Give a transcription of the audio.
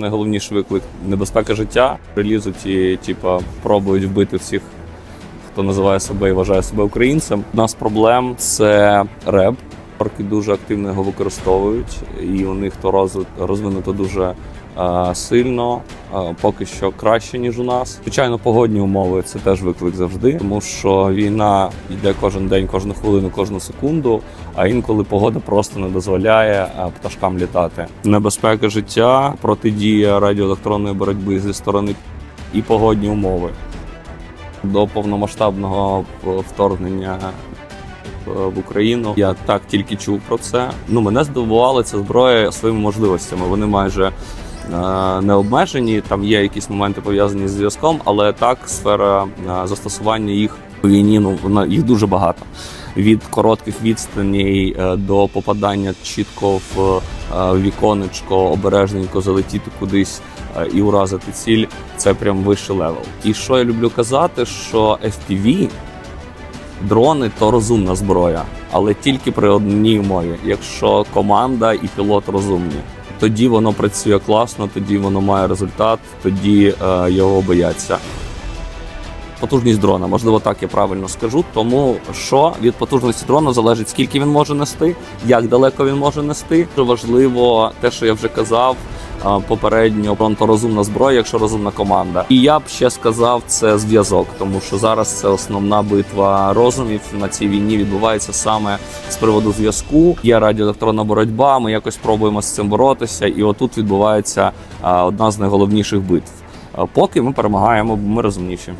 Найголовніший виклик небезпека життя. Прилізуть і типа пробують вбити всіх, хто називає себе і вважає себе українцем. У нас проблем це реп. Орки дуже активно його використовують, і у них то розвинуто дуже е, сильно, е, поки що краще ніж у нас. Звичайно, погодні умови це теж виклик завжди, тому що війна йде кожен день, кожну хвилину, кожну секунду. А інколи погода просто не дозволяє е, пташкам літати. Небезпека життя, протидія радіоелектронної боротьби зі сторони і погодні умови. До повномасштабного вторгнення в Україну я так тільки чув про це. Ну мене здивувала ця зброя своїми можливостями. Вони майже е, не обмежені. Там є якісь моменти пов'язані з зв'язком, але так сфера е, застосування їх війні ну вона їх дуже багато. Від коротких відстаней е, до попадання чітко в е, віконечко, обережненько залетіти кудись е, і уразити ціль. Це прям вищий левел. І що я люблю казати, що FPV дрони то розумна зброя, але тільки при одній умові, якщо команда і пілот розумні. Тоді воно працює класно, тоді воно має результат, тоді е, його бояться. Потужність дрона, можливо, так я правильно скажу. Тому що від потужності дрона залежить, скільки він може нести, як далеко він може нести. Важливо те, що я вже казав. Попередньо розумна зброя, якщо розумна команда. І я б ще сказав, це зв'язок, тому що зараз це основна битва розумів на цій війні відбувається саме з приводу зв'язку. Є радіоелектронна боротьба. Ми якось пробуємо з цим боротися, і отут відбувається одна з найголовніших битв. Поки ми перемагаємо, ми розумніші.